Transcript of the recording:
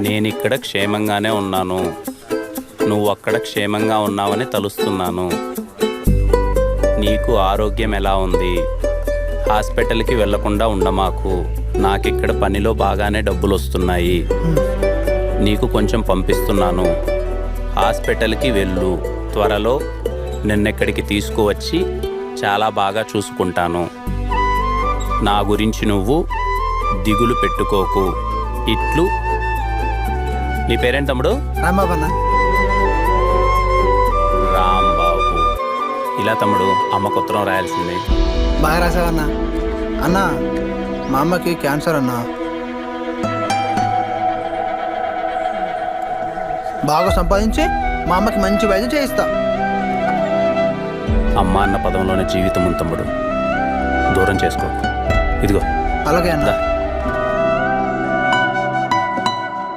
నేనిక్కడ క్షేమంగానే ఉన్నాను. నువ్వు అక్కడ క్షేమంగా ఉన్నావని తలుస్తున్నాను. నీకు ఆరోగ్యం ఎలా ఉంది? హాస్పిటల్కి వెళ్ళకుండా ఉండమాకు. నాకిక్కడ పనిలో బాగానే డబ్బులు వస్తున్నాయి నీకు కొంచెం పంపిస్తున్నాను. హాస్పిటల్కి వెళ్ళు. త్వరలో నిన్నెక్కడికి తీసుకువచ్చి చాలా బాగా చూసుకుంటాను. నా గురించి నువ్వు దిగులు పెట్టుకోకు. ఇట్లు నీ పేరేంటి తమ్ముడు? రాంబాబు అన్న రాంబాబు. ఇలా తమ్ముడు అమ్మకు ఉత్తరం రాయాల్సిందే. బాగా రాసావన్నా అన్న మా అమ్మకి క్యాన్సర్ అన్న. బాగా సంపాదించి మా అమ్మకి మంచి వైద్యం చేయిస్తా. అమ్మ అన్న పదంలోనే జీవితం ఉంది తమ్ముడు. దూరం చేసుకో. ఇదిగో. అలాగే అన్న.